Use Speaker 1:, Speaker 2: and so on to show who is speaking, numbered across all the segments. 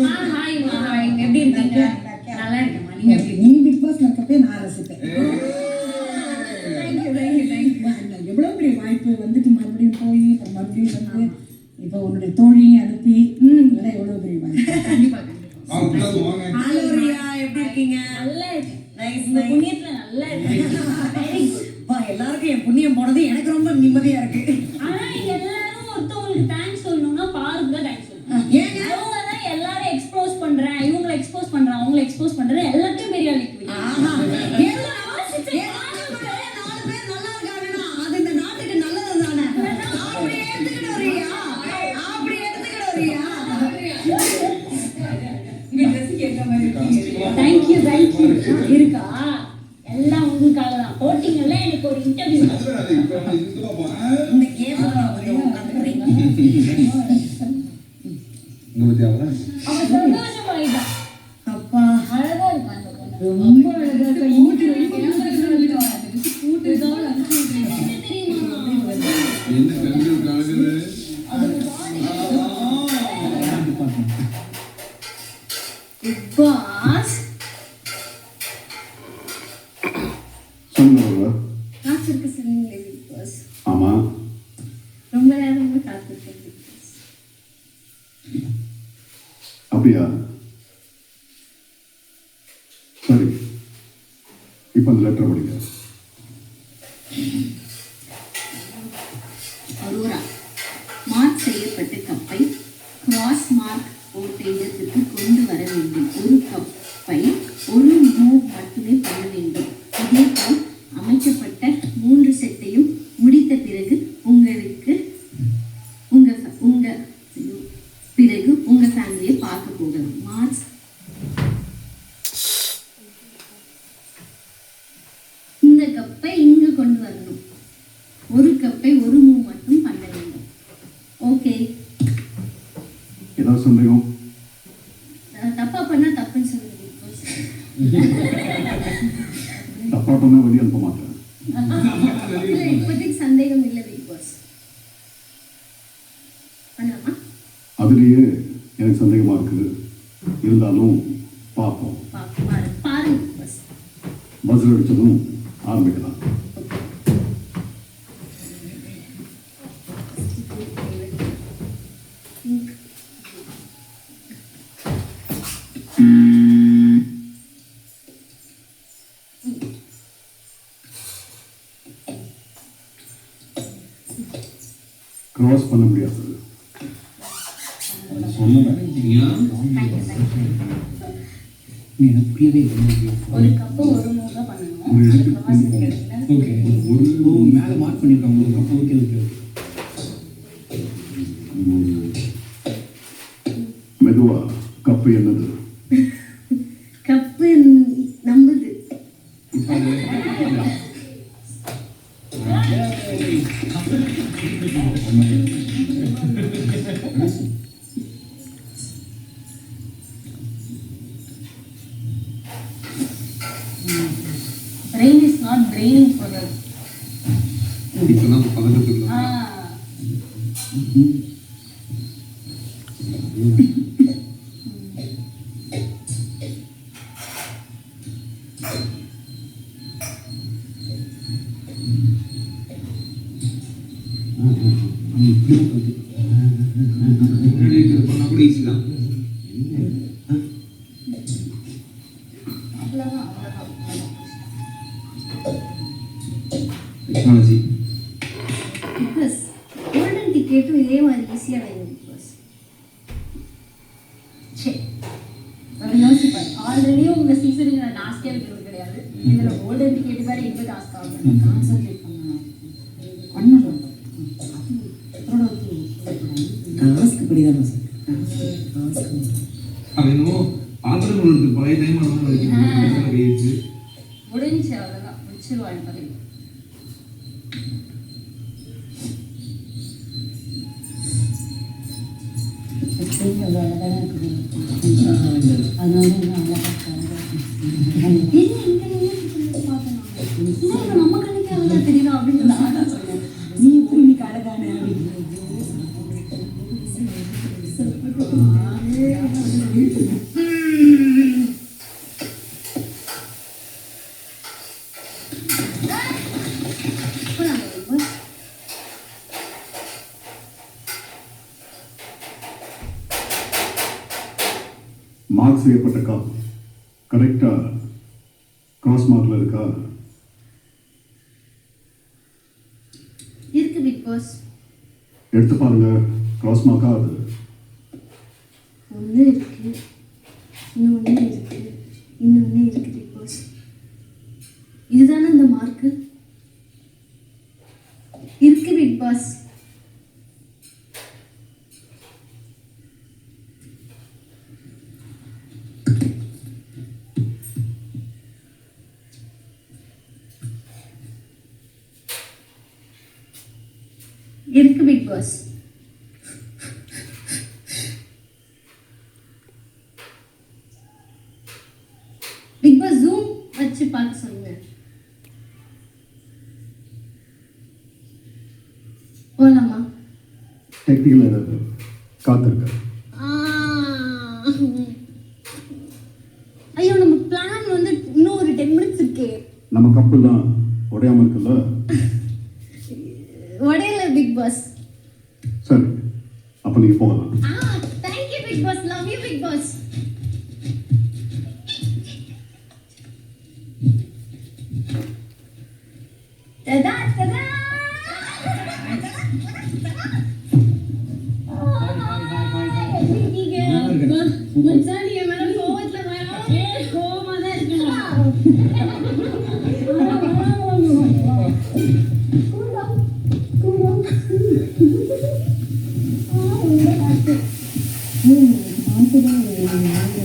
Speaker 1: எப்படி இருக்கீங்க? நல்லா இருக்கேம்மா. நீங்க எப்படி
Speaker 2: நீ பிக் நான் ரசிப்பேன். பெரிய வாய்ப்பு வந்துட்டு மறுபடியும் போய் மறுபடியும் வந்து இப்போ உன்னுடைய தோழி அனுப்பி இதெல்லாம் எவ்வளவு பெரிய வாய்ப்பு?
Speaker 1: கண்டிப்பா, கண்டிப்பா.
Speaker 3: வாங்க வாங்க
Speaker 4: ஹலோ ரியா எப்படி இருக்கீங்க?
Speaker 1: நல்லா இருக்கேன். புண்ணியத்துல நல்லா இருக்கேன்.
Speaker 4: எல்லாருக்கும் என் புண்ணியம் போனது எனக்கு ரொம்ப நிம்மதியா இருக்கு. அப்படி எடுத்துக்கிட்டு வர்றியா?
Speaker 1: Thank you, thank you. இருக்கா? எல்லாம் உங்களுக்காக தான் போட்டிங்கல்ல எனக்கு ஒரு இன்டர்வியூ
Speaker 2: ரொம்ப அழகா இருக்கா. ஊட்டி வைக்கிறேன்.
Speaker 1: என்ன
Speaker 3: கண்கள் கலகுது
Speaker 1: பாஸ்
Speaker 5: சொல்லுங்க
Speaker 1: காத்திருக்க சொன்னீங்களே பிக் பாஸ்
Speaker 5: ஆமா
Speaker 1: ரொம்ப நேரமா காத்திருக்கேன் பிக் பாஸ்
Speaker 5: அப்படியா சரி இப்போ அந்த லெட்டர் படிங்க
Speaker 6: அரோரா மார்க் செய்யப்பட்ட கப்பை கிராஸ் மார்க் போட்ட இடத்துக்கு கொண்டு வர வேண்டும் ஒரு கப்பை ஒரு மூவ் மட்டுமே பண்ண வேண்டும் இதேபோல் அமைக்கப்பட்ட மூன்று செட்டையும் முடித்த பிறகு உங்களுக்கு உங்க உங்க ஐயோ, பிறகு உங்க ஃபேமிலியை பார்க்க போகலாம் மார்க்ஸ் இந்த கப்பை இங்க கொண்டு வரணும் ஒரு கப்பை ஒரு மூவ் மட்டும் பண்ண வேண்டும் ஓகே
Speaker 5: ஏதாவது சந்தேகம்
Speaker 6: தப்பா பண்ணா தப்புன்னு சொல்லுங்க
Speaker 5: பண்ணா வெளியே அனுப்ப
Speaker 6: இப்போதைக்கு சந்தேகம் இல்லை
Speaker 5: அதுலேயே எனக்கு சந்தேகமா இருக்குது. இருந்தாலும் பார்ப்போம். பஸ்ஸில் அடிச்சதும் ஆரம்பிக்கலாம்.
Speaker 6: கிடையாது.
Speaker 7: ஓகே ஒரு ஓ மேலே மார்க் பண்ணியிருக்காங்க ஒரு கப்பா okay okay okay.
Speaker 1: Rain is not brain for us.
Speaker 3: Ah. பண்ணா கூட ஈஸி தான் டெக்னாலஜி
Speaker 6: பிகாஸ் கோல்டன் டிக்கெட்டும் இதே மாதிரி ஈஸியாக வேணும்
Speaker 1: சரி அதை ஆல்ரெடி உங்க சீசனுக்கு நான் டாஸ்கே கிடையாது. இதில் கோல்டன் டிக்கெட் வேற டாஸ்க் ஆகும்
Speaker 2: கான்சென்ட்ரேட்
Speaker 1: முடிஞ்சு முடிச்சிருவாங்க பதவி
Speaker 2: அதனால அழகாக
Speaker 5: மார்க் செய்யப்பட்ட கப் கரெக்டா கிராஸ் மார்க்ல இருக்கா?
Speaker 6: இருக்கு பிக் பாஸ்
Speaker 5: எடுத்து பாருங்க. கிராஸ் மார்க்கா அது.
Speaker 6: ஒன்று இருக்கு. இன்னொன்று இருக்கு. இன்னொன்று இருக்கு பிக் பாஸ் இதுதானே அந்த மார்க்கு இருக்கு பிக் பாஸ் இருக்கு Bigg Boss Bigg Boss zoom வச்சு பார்க்க சொல்லுங்க. போலாமா?
Speaker 5: டெக்னிக்கல் எரர் காத்திருக்க
Speaker 1: ஐயோ நம்ம பிளான் வந்து இன்னும் ஒரு டென் மினிட்ஸ் இருக்கு.
Speaker 5: நம்ம கப்பெல்லாம் உடையாம இருக்குல்ல?
Speaker 1: Bigg Boss love you Bigg Boss ததா ததா எப்படி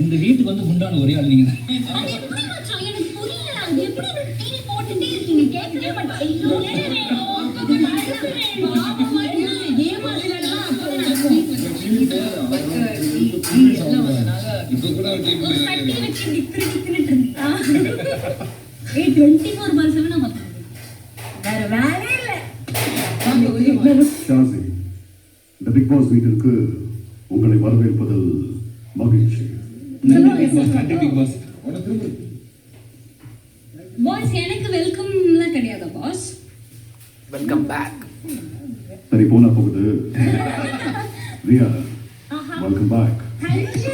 Speaker 7: இந்த வீட்டுக்கு வந்து குண்டான ஒரே ஆள் நீங்க.
Speaker 3: இப்ப கூட ஒரு டீம்
Speaker 1: ஒரு சட்டி வச்சு நிக்கிறு நிக்கிறுட்டு இருந்தா. ஏய், 24 bar seven நான் பார்த்திருக்கேன். வேற வேலையே இல்ல.
Speaker 5: ஷாசி இந்த பிக் பாஸ் வீட்டிற்கு உங்களை வரவேற்பதில் மகிழ்ச்சி
Speaker 7: பாஸ் நன்றி பிக் பாஸ்
Speaker 1: பாஸ் எனக்கு வெல்கம்லாம் கிடையாதா பாஸ்
Speaker 5: சரி போனா போகுது. Riya welcome back
Speaker 1: thank you